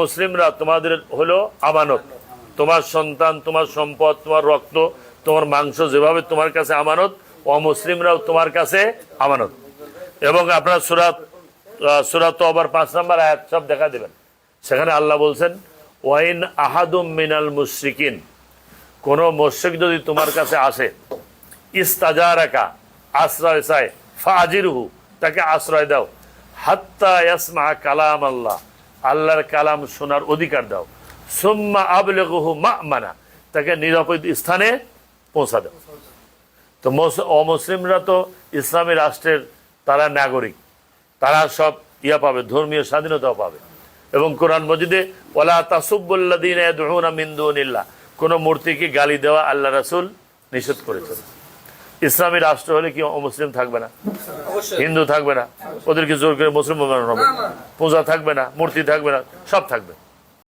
মুসলিমরা তোমাদের হলো আমানত। তোমার সন্তান, তোমার সম্পদ, তোমার রক্ত, তোমার মাংস যেভাবে তোমার কাছে আমানত, অমুসলিমরাও তোমার কাছে আমানত। এবং আপনার সুরাত সুরাত আবার পাঁচ নম্বর আয়াত সব দেখা দেবেন। সেখানে আল্লাহ বলছেন, ওয়াইন আহাদুম মিনাল মুশরিকিন। কোন মুশরিক যদি তোমার কাছে আসে, ইস্তাজারাকা, আশ্রয় চায়, ফাজিরহু, তাকে আশ্রয় দাও। হাত্তা ইয়াসমা কালাম আল্লাহ আল্লাহর কালাম শোনার অধিকার দাও। সুম্মা আবলেগুহু মা মানা তাকে নিরাপদ স্থানে পৌঁছা দাও। তো অমুসলিমরা তো ইসলামী রাষ্ট্রের তারা নাগরিক। তারা সব ইয়া পাবে, ধর্মীয় স্বাধীনতাও পাবে। এবং কোরআন মজিদে ওলা তাসুবুল্লাদিন মিন্দুনিল্লাহ কোন মূর্তিকে গালি দেওয়া আল্লাহ রাসুল নিষেধ করেছেন। ইসলামী রাষ্ট্র হলে কি অমুসলিম থাকবে না? হিন্দু থাকবে না। ওদেরকে জোর করে মুসলিম বানানো হবে। পূজা থাকবে না মূর্তি থাকবে না সব থাকবে।